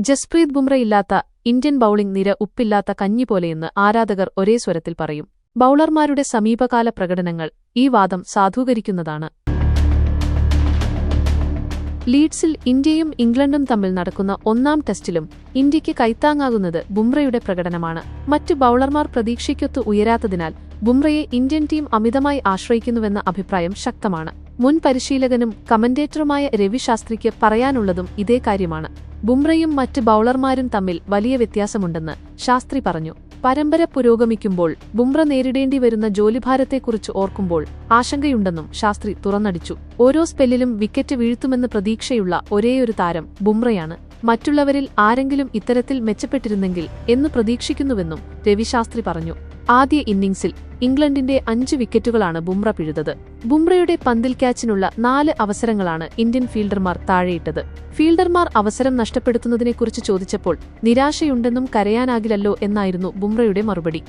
ജസ്പ്രീത് ബുംറ ഇല്ലാത്ത Indian bowling നിര ഉപ്പില്ലാത്ത കഞ്ഞി പോലെയെന്ന് ആരാധകർ ഒരേ സ്വരത്തിൽ പറയും. ബൌളർമാരുടെ സമീപകാല പ്രകടനങ്ങൾ ഈ വാദം സാധൂകരിക്കുന്നതാണ്. ലീഡ്സിൽ ഇന്ത്യയും ഇംഗ്ലണ്ടും തമ്മിൽ നടക്കുന്ന ഒന്നാം ടെസ്റ്റിലും ഇന്ത്യയ്ക്ക് കൈത്താങ്ങാകുന്നത് ബുംറയുടെ പ്രകടനമാണ്. മറ്റു ബൌളർമാർ പ്രതീക്ഷയ്ക്കൊത്ത് ഉയരാത്തതിനാൽ ബുംറയെ ഇന്ത്യൻ ടീം അമിതമായി ആശ്രയിക്കുന്നുവെന്ന അഭിപ്രായം ശക്തമാണ്. മുൻ പരിശീലകനും കമന്റേറ്ററുമായ രവി ശാസ്ത്രിക്ക് പറയാനുള്ളതും ഇതേ കാര്യമാണ്. ബുംറയും മറ്റ് ബൌളർമാരും തമ്മിൽ വലിയ വ്യത്യാസമുണ്ടെന്ന് ശാസ്ത്രി പറഞ്ഞു. പരമ്പര പുരോഗമിക്കുമ്പോൾ ബുംറ നേരിടേണ്ടി വരുന്ന ജോലിഭാരത്തെക്കുറിച്ച് ഓർക്കുമ്പോൾ ആശങ്കയുണ്ടെന്നും ശാസ്ത്രി തുറന്നടിച്ചു. ഓരോ സ്പെല്ലിലും വിക്കറ്റ് വീഴ്ത്തുമെന്ന് പ്രതീക്ഷയുള്ള ഒരേയൊരു താരം ബുംറയാണ്. മറ്റുള്ളവരിൽ ആരെങ്കിലും ഇത്തരത്തിൽ മെച്ചപ്പെട്ടിരുന്നെങ്കിൽ എന്ന് പ്രതീക്ഷിക്കുന്നുവെന്നും രവിശാസ്ത്രി പറഞ്ഞു. ആദ്യ ഇന്നിംഗ്സിൽ ഇംഗ്ലണ്ടിന്റെ അഞ്ച് വിക്കറ്റുകളാണ് ബുംറ പിഴുതത്. ബുംറയുടെ പന്തിൽ ക്യാച്ചിനുള്ള നാല് അവസരങ്ങളാണ് ഇന്ത്യൻ ഫീൽഡർമാർ താഴെയിട്ടത്. ഫീൽഡർമാർ അവസരം നഷ്ടപ്പെടുത്തുന്നതിനെക്കുറിച്ച് ചോദിച്ചപ്പോൾ നിരാശയുണ്ടെന്നും കരയാനാകില്ലല്ലോ എന്നായിരുന്നു ബുംറയുടെ മറുപടി.